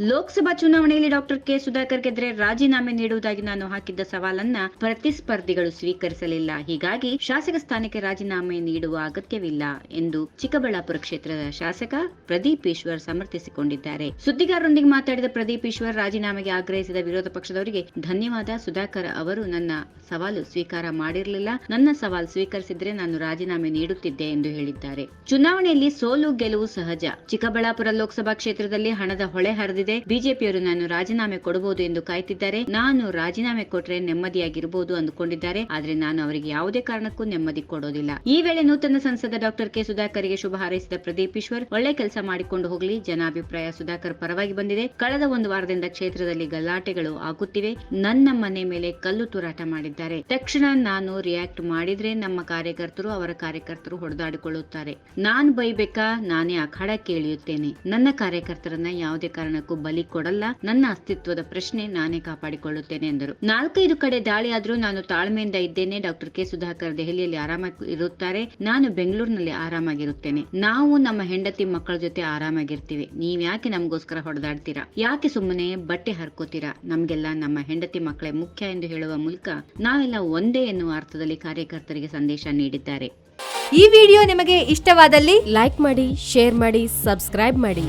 ಲೋಕಸಭಾ ಚುನಾವಣೆಯಲ್ಲಿ doctor K Sudhakar ಗೆದ್ರೆ ರಾಜೀನಾಮೆ ನೀಡುವುದಾಗಿ ನಾನು ಹಾಕಿದ್ದ ಸವಾಲನ್ನ ಪ್ರತಿಸ್ಪರ್ಧಿಗಳು ಸ್ವೀಕರಿಸಲಿಲ್ಲ. ಹೀಗಾಗಿ ಶಾಸಕ ಸ್ಥಾನಕ್ಕೆ ರಾಜೀನಾಮೆ ನೀಡುವ ಅಗತ್ಯವಿಲ್ಲ ಎಂದು ಚಿಕ್ಕಬಳ್ಳಾಪುರ ಕ್ಷೇತ್ರದ ಶಾಸಕ ಪ್ರದೀಪ್ ಈಶ್ವರ್ ಸಮರ್ಥಿಸಿಕೊಂಡಿದ್ದಾರೆ. ಸುದ್ದಿಗಾರರೊಂದಿಗೆ ಮಾತಾಡಿದ ಪ್ರದೀಪ್ ಈಶ್ವರ್, ರಾಜೀನಾಮೆಗೆ ಆಗ್ರಹಿಸಿದ ವಿರೋಧ ಪಕ್ಷದವರಿಗೆ ಧನ್ಯವಾದ. ಸುಧಾಕರ್ ಅವರು ನನ್ನ ಸವಾಲು ಸ್ವೀಕಾರ ಮಾಡಿರಲಿಲ್ಲ. ನನ್ನ ಸವಾಲು ಸ್ವೀಕರಿಸಿದ್ರೆ ನಾನು ರಾಜೀನಾಮೆ ನೀಡುತ್ತಿದ್ದೆ ಎಂದು ಹೇಳಿದ್ದಾರೆ. ಚುನಾವಣೆಯಲ್ಲಿ ಸೋಲು ಗೆಲುವು ಸಹಜ. ಚಿಕ್ಕಬಳ್ಳಾಪುರ ಲೋಕಸಭಾ ಕ್ಷೇತ್ರದಲ್ಲಿ ಹಣದ ಹೊಳೆ ಹರಿದಿದೆ ಬಿಜೆಪಿಯವರು ನಾನು ರಾಜೀನಾಮೆ ಕೊಡಬಹುದು ಎಂದು ಕಾಯ್ತಿದ್ದಾರೆ. ನಾನು ರಾಜೀನಾಮೆ ಕೊಟ್ರೆ ನೆಮ್ಮದಿಯಾಗಿರಬಹುದು ಅಂದುಕೊಂಡಿದ್ದಾರೆ. ಆದ್ರೆ ನಾನು ಅವರಿಗೆ ಯಾವುದೇ ಕಾರಣಕ್ಕೂ ನೆಮ್ಮದಿ ಕೊಡೋದಿಲ್ಲ. ಈ ವೇಳೆ ನೂತನ ಸಂಸದ ಡಾಕ್ಟರ್ ಕೆ. ಸುಧಾಕರ್ಗೆ ಶುಭ ಹಾರೈಸಿದ ಪ್ರದೀಪ್ ಈಶ್ವರ್, ಒಳ್ಳೆ ಕೆಲಸ ಮಾಡಿಕೊಂಡು ಹೋಗಲಿ, ಜನಾಭಿಪ್ರಾಯ ಸುಧಾಕರ್ ಪರವಾಗಿ ಬಂದಿದೆ. ಕಳೆದ ಒಂದು ವಾರದಿಂದ ಕ್ಷೇತ್ರದಲ್ಲಿ ಗಲಾಟೆಗಳು ಆಗುತ್ತಿವೆ. ನನ್ನ ಮನೆ ಮೇಲೆ ಕಲ್ಲು ತೂರಾಟ ಮಾಡಿದ್ದಾರೆ. ತಕ್ಷಣ ನಾನು ರಿಯಾಕ್ಟ್ ಮಾಡಿದ್ರೆ ನಮ್ಮ ಕಾರ್ಯಕರ್ತರು ಅವರ ಕಾರ್ಯಕರ್ತರು ಹೊಡೆದಾಡಿಕೊಳ್ಳುತ್ತಾರೆ. ನಾನ್ ಬೈಬೇಕಾ? ನಾನೇ ಅಖಾಡ ಕೇಳಿಯುತ್ತೇನೆ ನನ್ನ ಕಾರ್ಯಕರ್ತರನ್ನ ಯಾವುದೇ ಕಾರಣಕ್ಕೂ ಬಲಿ ಕೊಡಲ್ಲ. ನನ್ನ ಅಸ್ತಿತ್ವದ ಪ್ರಶ್ನೆ ನಾನೇ ಕಾಪಾಡಿಕೊಳ್ಳುತ್ತೇನೆ ಎಂದರು. ನಾಲ್ಕೈದು ಕಡೆ ದಾಳಿ ನಾನು ತಾಳ್ಮೆಯಿಂದ ಇದ್ದೇನೆ. Doctor K. ಸುಧಾಕರ್ ದೆಹಲಿಯಲ್ಲಿ ಆರಾಮಾಗಿ ಇರುತ್ತಾರೆ ನಾನು ಬೆಂಗಳೂರಿನಲ್ಲಿ ಆರಾಮಾಗಿರುತ್ತೇನೆ. ನಾವು ನಮ್ಮ ಹೆಂಡತಿ ಮಕ್ಕಳ ಜೊತೆ ಆರಾಮಾಗಿರ್ತೀವಿ. ನೀವ್ ಯಾಕೆ ನಮಗೋಸ್ಕರ ಹೊಡೆದಾಡ್ತೀರಾ? ಯಾಕೆ ಸುಮ್ಮನೆ ಬಟ್ಟೆ ಹರ್ಕೋತೀರಾ? ನಮ್ಗೆಲ್ಲ ನಮ್ಮ ಹೆಂಡತಿ ಮಕ್ಕಳೇ ಮುಖ್ಯ ಎಂದು ಹೇಳುವ ಮೂಲಕ ನಾವೆಲ್ಲ ಒಂದೇ ಎನ್ನುವ ಅರ್ಥದಲ್ಲಿ ಕಾರ್ಯಕರ್ತರಿಗೆ ಸಂದೇಶ ನೀಡಿದ್ದಾರೆ. ಈ ವಿಡಿಯೋ ನಿಮಗೆ ಇಷ್ಟವಾದಲ್ಲಿ ಲೈಕ್ ಮಾಡಿ, ಶೇರ್ ಮಾಡಿ, ಸಬ್ಸ್ಕ್ರೈಬ್ ಮಾಡಿ.